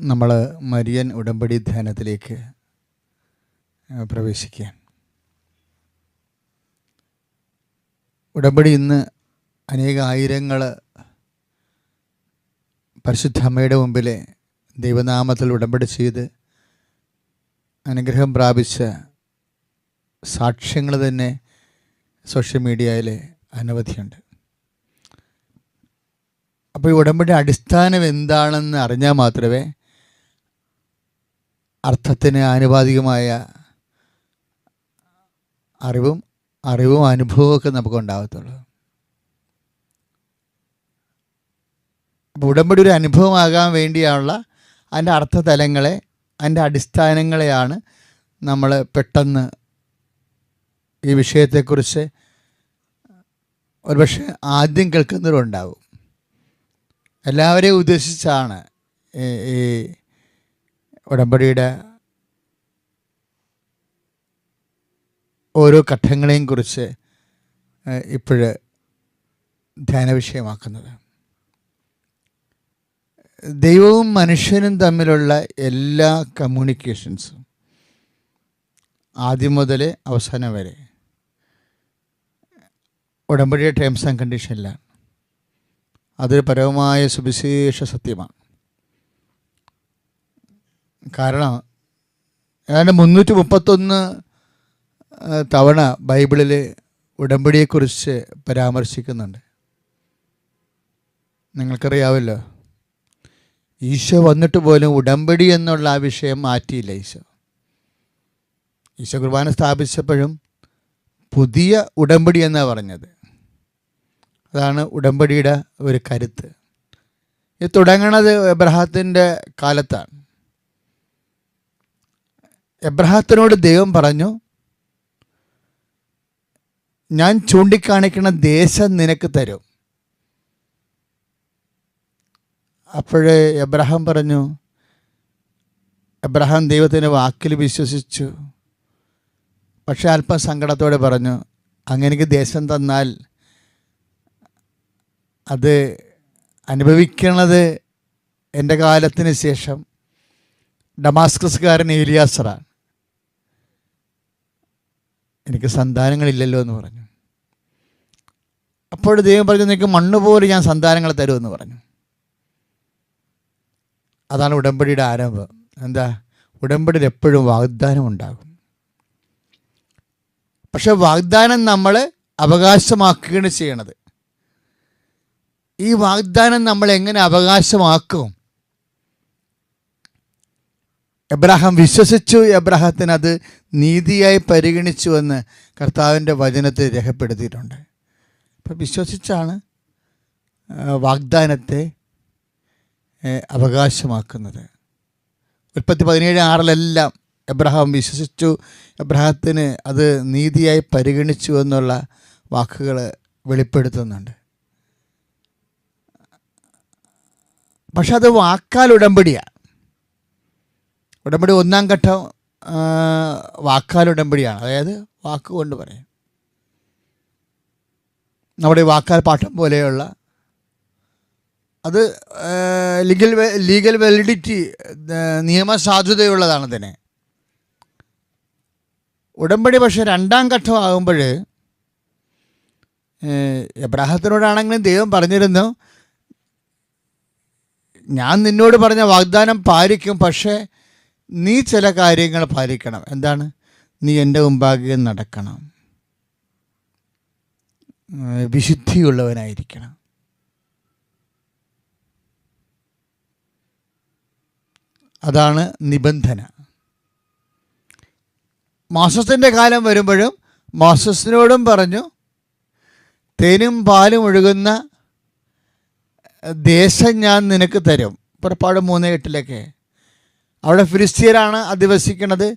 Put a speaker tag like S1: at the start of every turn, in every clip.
S1: നമ്മൾ മരിയൻ ഉടമ്പടി ധ്യാനത്തിലേക്ക് പ്രവേശിക്കാൻ. ഉടമ്പടി ഇന്ന് അനേക ആയിരങ്ങൾ പരിശുദ്ധ അമ്മയുടെ മുമ്പിൽ ദൈവനാമത്തിൽ ഉടമ്പടി ചെയ്ത് അനുഗ്രഹം പ്രാപിച്ച സാക്ഷ്യങ്ങൾ തന്നെ സോഷ്യൽ മീഡിയയിൽ അനവധിയുണ്ട്. അപ്പോൾ ഈ ഉടമ്പടി അടിസ്ഥാനം എന്താണെന്ന് അറിഞ്ഞാൽ മാത്രമേ അർത്ഥത്തിന് ആനുപാതികമായ അറിവും അറിവും അനുഭവമൊക്കെ നമുക്ക് ഉണ്ടാകത്തുള്ളൂ. അപ്പോൾ ഉടമ്പടി ഒരു അനുഭവമാകാൻ വേണ്ടിയുള്ള അതിന്റെ അർത്ഥതലങ്ങളെ അതിന്റെ അടിസ്ഥാനങ്ങളെയാണ് നമ്മൾ പെട്ടെന്ന് ഈ വിഷയത്തെക്കുറിച്ച് ഒരുപക്ഷെ ആദ്യം കേൾക്കുന്നവരുണ്ടാവും. എല്ലാവരെയും ഉദ്ദേശിച്ചാണ് ഈ ഉടമ്പടിയുടെ ഓരോ ഘട്ടങ്ങളെയും കുറിച്ച് ഇപ്പോഴ് ധ്യാന വിഷയമാക്കുന്നത് ദൈവവും മനുഷ്യനും തമ്മിലുള്ള എല്ലാ കമ്മ്യൂണിക്കേഷൻസും ആദ്യം മുതൽ അവസാനം വരെ. ഉടമ്പടിയുടെ ടേംസ് ആൻഡ് കണ്ടീഷനിലാണ് അതൊരു പരമമായ സുവിശേഷ സത്യമാണ്. കാരണം ഏതാണ്ട് മുന്നൂറ്റി മുപ്പത്തൊന്ന് തവണ ബൈബിളിൽ ഉടമ്പടിയെക്കുറിച്ച് പരാമർശിക്കുന്നുണ്ട്. നിങ്ങൾക്കറിയാമല്ലോ ഈശോ വന്നിട്ട് പോലും ഉടമ്പടി എന്നുള്ള ആ വിഷയം മാറ്റിയില്ല ഈശോ. ഈശോ കുർബാന സ്ഥാപിച്ചപ്പോഴും പുതിയ ഉടമ്പടി എന്നാണ് പറഞ്ഞത്. അതാണ് ഉടമ്പടിയുടെ ഒരു കരുത്ത്. ഇത് തുടങ്ങണത് എബ്രഹാത്തിന്റെ കാലത്താണ്. എബ്രഹാത്തിനോട് ദൈവം പറഞ്ഞു ഞാൻ ചൂണ്ടിക്കാണിക്കുന്ന ദേശം നിനക്ക് തരും. അപ്പോഴേ എബ്രഹാം പറഞ്ഞു എബ്രഹാം ദൈവത്തിന്റെ വാക്കിൽ വിശ്വസിച്ചു. പക്ഷെ അല്പം സങ്കടത്തോടെ പറഞ്ഞു അങ്ങനെക്ക് ദേശം തന്നാൽ അത് അനുഭവിക്കണത് എന്റെ കാലത്തിന് ശേഷം. ഡമാസ്കസ്കാരൻ ഏലിയാസറ എനിക്ക് സന്താനങ്ങളില്ലല്ലോ എന്ന് പറഞ്ഞു. അപ്പോൾ ദൈവം പറഞ്ഞു നിനക്ക് മണ്ണ് പോലെ ഞാൻ സന്താനങ്ങൾ തരുമെന്ന് പറഞ്ഞു. അതാണ് ഉടമ്പടിയുടെ ആരംഭം. എന്താ? ഉടമ്പടിയിൽ എപ്പോഴും വാഗ്ദാനം ഉണ്ടാകും. പക്ഷെ വാഗ്ദാനം നമ്മൾ അവകാശമാക്കുകയാണ് ചെയ്യണത്. ഈ വാഗ്ദാനം നമ്മൾ എങ്ങനെ അവകാശമാക്കും? എബ്രാഹാം വിശ്വസിച്ചു എബ്രാഹത്തിന് അത് നീതിയായി പരിഗണിച്ചു എന്ന് കർത്താവിന്റെ വചനത്തെ രേഖപ്പെടുത്തിയിട്ടുണ്ട്. അപ്പം വിശ്വസിച്ചാണ് വാഗ്ദാനത്തെ അവകാശമാക്കുന്നത്. ഉൽപ്പത്തി പതിനേഴ് ആറിലെല്ലാം എബ്രഹാം വിശ്വസിച്ചു. എബ്രഹാത്തിന് അത് നീതിയായി പരിഗണിച്ചു എന്നുള്ള വാക്കുകൾ വെളിപ്പെടുത്തുന്നുണ്ട്. പക്ഷെ അത് വാക്കാൽ ഉടമ്പടിയാണ് ഉടമ്പടി ഒന്നാം ഘട്ടം വാക്കാൽ ഉടമ്പടിയാണ്. അതായത് വാക്കുകൊണ്ട് പറയും. നമ്മുടെ വാക്കാൽ പാഠം പോലെയുള്ള അത് ലീഗൽ ലീഗൽ വാലിഡിറ്റി നിയമസാധുതയുള്ളതാണ് തന്നെ ഉടമ്പടി പക്ഷെ രണ്ടാം ഘട്ടമാകുമ്പോൾ എബ്രാഹത്തിനോടാണെങ്കിലും ദൈവം പറഞ്ഞിരുന്നു ഞാൻ നിന്നോട് പറഞ്ഞ വാഗ്ദാനം പാലിക്കും പക്ഷേ നീ ചില കാര്യങ്ങൾ പാലിക്കണം. എന്താണ്? നീ എന്റെ മുമ്പാകെ നടക്കണം. വിശുദ്ധിയുള്ളവനായിരിക്കണം. അതാണ് നിബന്ധന. മാസത്തിന്റെ കാലം വരുമ്പോഴും മാസത്തിനോടും പറഞ്ഞു തേനും പാലും ഒഴുകുന്ന ദേശം ഞാൻ നിനക്ക് തരും. പുറപ്പാട് മൂന്ന് എട്ടിലൊക്കെ. അവിടെ ഫിലിസ്തീയരാണ് അധിവസിക്കുന്നത്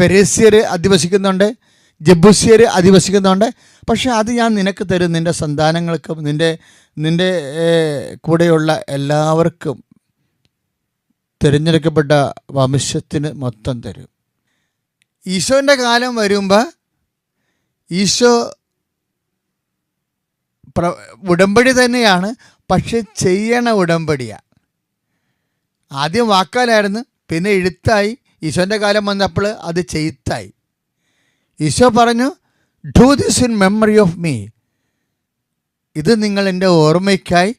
S1: പെരേസ്യർ അധിവസിക്കുന്നുണ്ട് ജബുസ്യർ അധിവസിക്കുന്നുണ്ട്. പക്ഷേ അത് ഞാൻ നിനക്ക് തരും. നിന്റെ സന്താനങ്ങൾക്കും നിന്റെ നിന്റെ കൂടെയുള്ള എല്ലാവർക്കും. തിരഞ്ഞെടുക്കപ്പെട്ട വംശത്തിന് മൊത്തം തരും. ഈശോന്റെ കാലം വരുമ്പോൾ ഈശോ പ്ര ഉടമ്പടി തന്നെയാണ് പക്ഷെ ചെയ്യണ ഉടമ്പടിയാണ് ആദ്യം വാക്കാലായിരുന്നു പിന്നെ എഴുത്തായി. ഈശോന്റെ കാലം വന്നപ്പോൾ അത് ചെയ്ത്തായി. ഈശോ പറഞ്ഞു do this in memory of me ഇത് നിങ്ങൾ എന്റെ ഓർമ്മയ്ക്കായി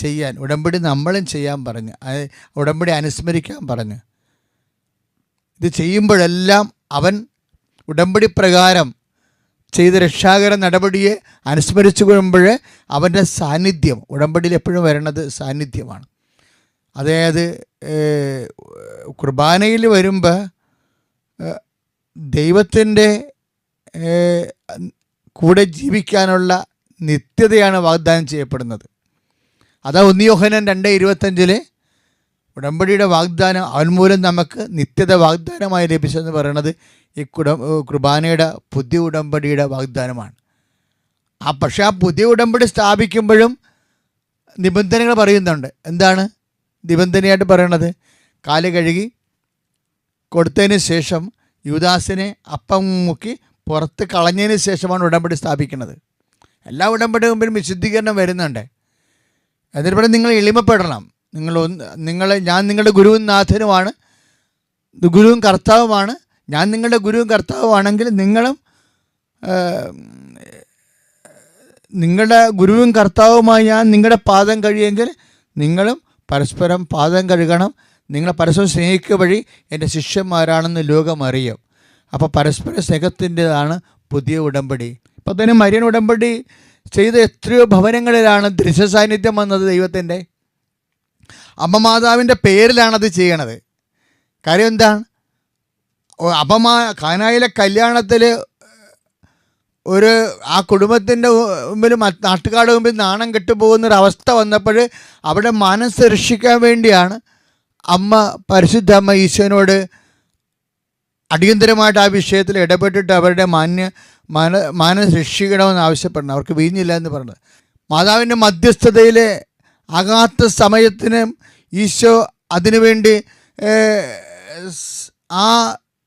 S1: ചെയ്യാൻ ഉടമ്പടി നമ്മളും ചെയ്യാൻ പറഞ്ഞു. ഉടമ്പടി അനുസ്മരിക്കാൻ പറഞ്ഞു. ഇത് ചെയ്യുമ്പോഴെല്ലാം അവൻ ഉടമ്പടി പ്രകാരം ചെയ്ത രക്ഷാകര നടപടിയെ അനുസ്മരിച്ചു കൊള്ളുമ്പോൾ അവന്റെ സാന്നിധ്യം ഉടമ്പടിയിൽ എപ്പോഴും വരേണ്ടത് സാന്നിധ്യമാണ്. അതായത് കുർബാനയിൽ വരുമ്പോൾ ദൈവത്തിന്റെ കൂടെ ജീവിക്കാനുള്ള നിത്യതയാണ് വാഗ്ദാനം ചെയ്യപ്പെടുന്നത്. അതാ ഒന്നിയോഹനൻ രണ്ട് ഇരുപത്തഞ്ചിലെ ഉടമ്പടിയുടെ വാഗ്ദാനം അവൻ മൂലം നമുക്ക് നിത്യത വാഗ്ദാനമായി ലഭിച്ചതെന്ന് പറയുന്നത് ഈ കുട കുർബാനയുടെ പുതിയ ഉടമ്പടിയുടെ വാഗ്ദാനമാണ്. ആ പക്ഷേ ആ പുതിയ ഉടമ്പടി സ്ഥാപിക്കുമ്പോഴും നിബന്ധനകൾ പറയുന്നുണ്ട്. എന്താണ് നിബന്ധനയായിട്ട് പറയണത്? കാൽ കഴുകി കൊടുത്തതിന് ശേഷം യുദാസിനെ അപ്പം മുക്കി പുറത്ത് കളഞ്ഞതിന് ശേഷമാണ് ഉടമ്പടി സ്ഥാപിക്കുന്നത്. എല്ലാ ഉടമ്പടി മുമ്പിലും വിശുദ്ധീകരണം വരുന്നുണ്ട്. എന്നിട്ട് ഇവിടെ നിങ്ങൾ എളിമപ്പെടണം. നിങ്ങൾ നിങ്ങൾ ഞാൻ നിങ്ങളുടെ ഗുരുവും നാഥനുമാണ്. ഗുരുവും കർത്താവുമാണ്. ഞാൻ നിങ്ങളുടെ ഗുരുവും കർത്താവുമാണെങ്കിൽ നിങ്ങളും നിങ്ങളുടെ ഗുരുവും കർത്താവുമായി ഞാൻ നിങ്ങളുടെ പാദം കഴിയെങ്കിൽ നിങ്ങളും പരസ്പരം പാദം കഴുകണം. നിങ്ങളെ പരസ്പരം സ്നേഹിക്കുക വഴി എന്റെ ശിഷ്യന്മാരാണെന്ന് ലോകം അറിയും. അപ്പോൾ പരസ്പര സ്നേഹത്തിന്റെതാണ് പുതിയ ഉടമ്പടി. ഇപ്പം തന്നെ മരിയൻ ഉടമ്പടി ചെയ്ത എത്രയോ ഭവനങ്ങളിലാണ് ദൃശ്യ സാന്നിധ്യം വന്നത് ദൈവത്തിന്റെ. അമ്മ മാതാവിന്റെ പേരിലാണത് ചെയ്യണത്. കാര്യം എന്താണ് അമ്മമാ കാനായിലെ കല്യാണത്തിൽ ഒരു ആ കുടുംബത്തിന്റെ മുമ്പിൽ നാട്ടുകാരുടെ മുമ്പിൽ നാണം കെട്ടുപോകുന്നൊരവസ്ഥ വന്നപ്പോൾ അവിടെ മനസ്സ് രക്ഷിക്കാൻ വേണ്ടിയാണ് അമ്മ പരിശുദ്ധ അമ്മ ഈശോനോട് അടിയന്തരമായിട്ട് ആ വിഷയത്തിൽ ഇടപെട്ടിട്ട് അവരുടെ മാന്യ മാന മാനസ് രക്ഷിക്കണമെന്ന് ആവശ്യപ്പെടണം. അവർക്ക് വീഞ്ഞില്ല എന്ന് പറഞ്ഞത്. മാതാവിന്റെ മധ്യസ്ഥതയിലെ ആകാത്ത സമയത്തിന് ഈശോ അതിനുവേണ്ടി ആ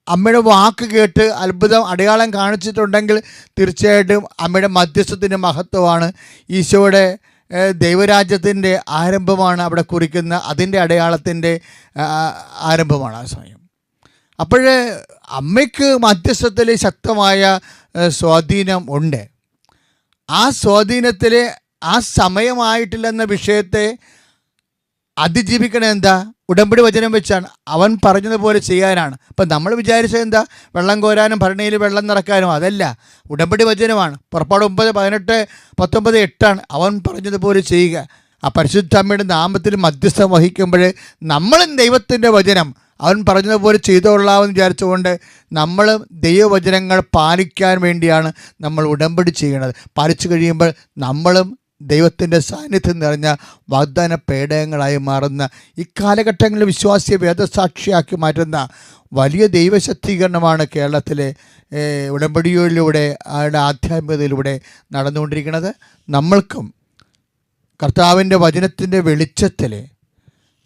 S1: അമ്മയുടെ വാക്ക് കേട്ട് അത്ഭുതം അടയാളം കാണിച്ചിട്ടുണ്ടെങ്കിൽ തീർച്ചയായിട്ടും അമ്മയുടെ മധ്യസ്ഥത്തിന്റെ മഹത്വമാണ്. ഈശോയുടെ ദൈവരാജ്യത്തിന്റെ ആരംഭമാണ് അവിടെ കുറിക്കുന്ന അതിന്റെ അടയാളത്തിന്റെ ആരംഭമാണ് ആ സമയം. അപ്പോൾ അമ്മയ്ക്ക് മധ്യസ്ഥത്തിൽ ശക്തമായ സ്വാധീനം ഉണ്ട്. ആ സ്വാധീനത്തിൽ ആ സമയമായിട്ടില്ലെന്ന വിഷയത്തെ അതിജീവിക്കണത് എന്താ? ഉടമ്പടി വചനം വെച്ചാണ്. അവൻ പറഞ്ഞതുപോലെ ചെയ്യാനാണ്. അപ്പം നമ്മൾ വിചാരിച്ചത് എന്താ? വെള്ളം കോരാനും ഭരണിയിൽ വെള്ളം നിറക്കാനും അതല്ല. ഉടമ്പടി വചനമാണ്. പുറപ്പാട് ഒമ്പത് പതിനെട്ട് പത്തൊമ്പത് എട്ടാണ് അവൻ പറഞ്ഞതുപോലെ ചെയ്യുക. ആ പരിശുദ്ധ അമ്മയുടെ നാമത്തിൽ മധ്യസ്ഥം വഹിക്കുമ്പോൾ നമ്മളും ദൈവത്തിന്റെ വചനം അവൻ പറഞ്ഞതുപോലെ ചെയ്തോളാമെന്ന് വിചാരിച്ചുകൊണ്ട് നമ്മൾ ദൈവവചനങ്ങൾ പാലിക്കാൻ വേണ്ടിയാണ് നമ്മൾ ഉടമ്പടി ചെയ്യുന്നത് പാലിച്ചു കഴിയുമ്പോൾ നമ്മളും ദൈവത്തിന്റെ സാന്നിധ്യം നിറഞ്ഞ വാഗ്ദാന പേടകങ്ങളായി മാറുന്ന ഇക്കാലഘട്ടങ്ങളിൽ വിശ്വാസിയെ വേദസാക്ഷിയാക്കി മാറ്റുന്ന വലിയ ദൈവശക്തീകരണമാണ് കേരളത്തിലെ ഉടമ്പടിയിലൂടെ അവരുടെ ആധ്യാത്മികതയിലൂടെ നടന്നുകൊണ്ടിരിക്കുന്നത്. നമ്മൾക്കും കർത്താവിന്റെ വചനത്തിന്റെ വെളിച്ചത്തിൽ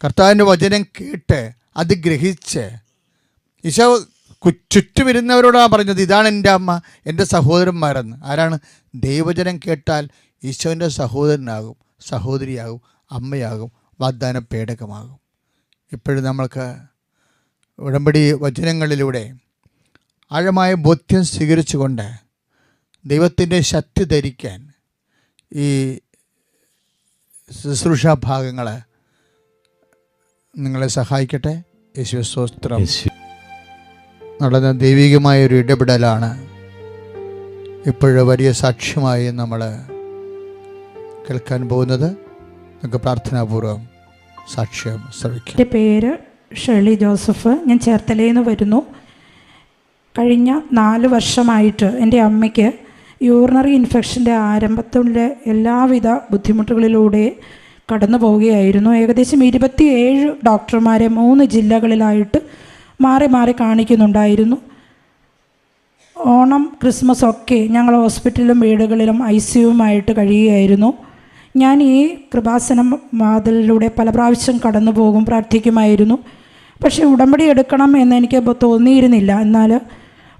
S1: കർത്താവിന്റെ വചനം കേട്ട് അത് ഗ്രഹിച്ച് ഈശോ ചുറ്റു വരുന്നവരോടാണ് പറഞ്ഞത് ഇതാണ് എന്റെ അമ്മ എന്റെ സഹോദരന്മാരെന്ന്. ആരാണ്? ദൈവജനം കേട്ടാൽ ഈശോന്റെ സഹോദരനാകും സഹോദരിയാകും അമ്മയാകും വാഗ്ദാന പേടകമാകും. ഇപ്പോഴും നമ്മൾക്ക് ഉടമ്പടി വചനങ്ങളിലൂടെ ആഴമായ ബോധ്യം സ്വീകരിച്ചുകൊണ്ട് ദൈവത്തിന്റെ ശക്തി ധരിക്കാൻ ഈ ശുശ്രൂഷ ഭാഗങ്ങൾ നിങ്ങളെ സഹായിക്കട്ടെ. യേശു സ്തോത്രം. നടന്ന ദൈവികമായ ഒരു ഇടപെടലാണ്. ഇപ്പോഴും വലിയ സാക്ഷ്യമായി നമ്മൾ കേൾക്കാൻ പോകുന്നത്. നമുക്ക് പ്രാർത്ഥനാപൂർവം സാക്ഷ്യം ശ്രമിക്കാം
S2: എന്റെ പേര് ഷെളി ജോസഫ്. ഞാൻ ചേർത്തലയിൽ നിന്ന് വരുന്നു. കഴിഞ്ഞ നാല് വർഷമായിട്ട് എന്റെ അമ്മയ്ക്ക് യൂറിനറി ഇൻഫെക്ഷന്റെ ആരംഭത്തിലെ എല്ലാവിധ ബുദ്ധിമുട്ടുകളിലൂടെ കടന്നു പോവുകയായിരുന്നു. ഏകദേശം ഇരുപത്തിയേഴ് ഡോക്ടർമാരെ മൂന്ന് ജില്ലകളിലായിട്ട് മാറി മാറി കാണിക്കുന്നുണ്ടായിരുന്നു. ഓണം ക്രിസ്മസ് ഒക്കെ ഞങ്ങൾ ഹോസ്പിറ്റലിലും വീടുകളിലും ഐ സിയുമായിട്ട് കഴിയുകയായിരുന്നു. ഞാൻ ഈ കൃപാസനം വാതിലിലൂടെ പല പ്രാവശ്യം കടന്നു പോകും പ്രാർത്ഥിക്കുമായിരുന്നു. പക്ഷേ ഉടമ്പടി എടുക്കണം എന്ന് എനിക്ക് തോന്നിയിരുന്നില്ല. എന്നാൽ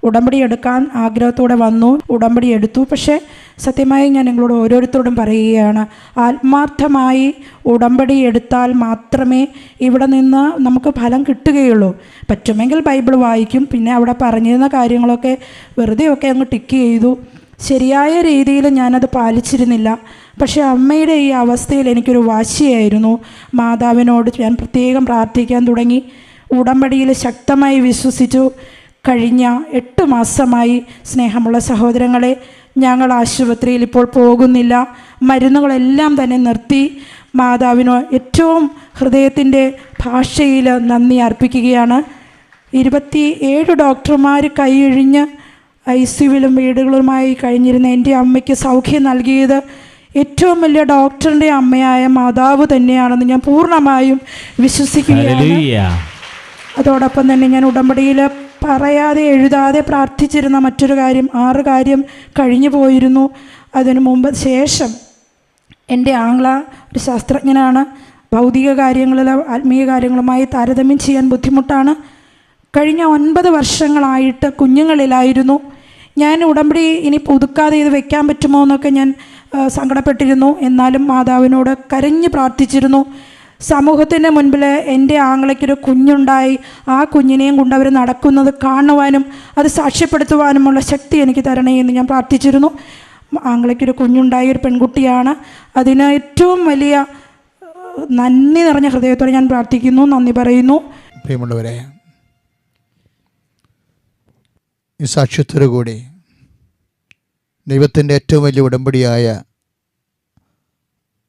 S2: ഉടമ്പടി എടുക്കാൻ ആഗ്രഹത്തോടെ വന്നു ഉടമ്പടി എടുത്തു. പക്ഷേ സത്യമായി ഞാൻ നിങ്ങളോട് ഓരോരുത്തരോടും പറയുകയാണ് ആത്മാർത്ഥമായി ഉടമ്പടി എടുത്താൽ മാത്രമേ ഇവിടെ നിന്ന് നമുക്ക് ഫലം കിട്ടുകയുള്ളൂ. പറ്റുമെങ്കിൽ ബൈബിൾ വായിക്കും. പിന്നെ അവിടെ പറഞ്ഞിരുന്ന കാര്യങ്ങളൊക്കെ വെറുതെ ഒക്കെ അങ്ങ് ടിക്ക് ചെയ്തു. ശരിയായ രീതിയിൽ ഞാനത് പാലിച്ചിരുന്നില്ല. പക്ഷേ അമ്മയുടെ ഈ അവസ്ഥയിൽ എനിക്കൊരു വാശിയായിരുന്നു. മാതാവിനോട് ഞാൻ പ്രത്യേകം പ്രാർത്ഥിക്കാൻ തുടങ്ങി. ഉടമ്പടിയിൽ ശക്തമായി വിശ്വസിച്ചു. കഴിഞ്ഞ എട്ട് മാസമായി സ്നേഹമുള്ള സഹോദരങ്ങളെ ഞങ്ങൾ ആശുപത്രിയിൽ ഇപ്പോൾ പോകുന്നില്ല. മരുന്നുകളെല്ലാം തന്നെ നിർത്തി. മാതാവിന് ഏറ്റവും ഹൃദയത്തിന്റെ ഭാഷയിൽ നന്ദി അർപ്പിക്കുകയാണ്. ഇരുപത്തി ഏഴ് ഡോക്ടർമാർ കൈയിഴിഞ്ഞ് ഐ സിയുവിലും വീടുകളുമായി കഴിഞ്ഞിരുന്ന എന്റെ അമ്മയ്ക്ക് സൗഖ്യം നൽകിയത് ഏറ്റവും വലിയ ഡോക്ടറിന്റെ അമ്മയായ മാതാവ് തന്നെയാണെന്ന് ഞാൻ പൂർണമായും വിശ്വസിക്കുകയാണ്. അതോടൊപ്പം തന്നെ ഞാൻ ഉടമ്പടിയിൽ പറയാതെ എഴുതാതെ പ്രാർത്ഥിച്ചിരുന്ന മറ്റൊരു കാര്യം ആറ് കാര്യം കഴിഞ്ഞു പോയിരുന്നു. അതിനു മുമ്പ് ശേഷം എന്റെ ആംഗ്ല ഒരു ശാസ്ത്രജ്ഞനാണ്. ഭൗതിക കാര്യങ്ങളിലും ആത്മീയ കാര്യങ്ങളുമായി താരതമ്യം ചെയ്യാൻ ബുദ്ധിമുട്ടാണ്. കഴിഞ്ഞ ഒൻപത് വർഷങ്ങളായിട്ട് കുഞ്ഞുങ്ങളിലായിരുന്നു. ഞാൻ ഉടമ്പടി ഇനി പുതുക്കാതെ ഇത് വെക്കാൻ പറ്റുമോ എന്നൊക്കെ ഞാൻ സങ്കടപ്പെട്ടിരുന്നു. എന്നാലും മാതാവിനോട് കരഞ്ഞ് പ്രാർത്ഥിച്ചിരുന്നു. സമൂഹത്തിന്റെ മുൻപിൽ എന്റെ ആങ്ങളയ്ക്കൊരു കുഞ്ഞുണ്ടായി. ആ കുഞ്ഞിനെയും കൊണ്ട് അവർ നടക്കുന്നത് കാണുവാനും അത് സാക്ഷ്യപ്പെടുത്തുവാനുമുള്ള ശക്തി എനിക്ക് തരണേ എന്ന് ഞാൻ പ്രാർത്ഥിച്ചിരുന്നു. ആങ്ങളയ്ക്കൊരു കുഞ്ഞുണ്ടായ ഒരു പെൺകുട്ടിയാണ്. അതിന് ഏറ്റവും വലിയ നന്ദി നിറഞ്ഞ ഹൃദയത്തോടെ ഞാൻ പ്രാർത്ഥിക്കുന്നു. നന്ദി പറയുന്നു.
S1: പ്രിയമുള്ളവരെ ഈ സാക്ഷ്യത്തോടു കൂടി ദൈവത്തിന്റെ ഏറ്റവും വലിയ ഉടമ്പടിയായ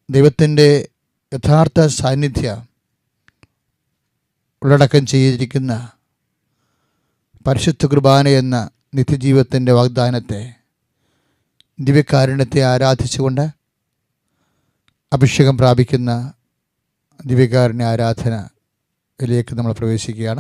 S1: ദൈവത്തിന്റെ യഥാർത്ഥ സാന്നിധ്യ ഉള്ളടക്കം ചെയ്തിരിക്കുന്ന പരിശുദ്ധ കുർബാന എന്ന നിത്യജീവിതത്തിന്റെ വാഗ്ദാനത്തെ ദിവ്യകാരുണ്യത്തെ ആരാധിച്ചുകൊണ്ട് അഭിഷേകം പ്രാപിക്കുന്ന ദിവ്യകാരുണ്യ ആരാധന ഇതിലേക്ക് നമ്മൾ പ്രവേശിക്കുകയാണ്.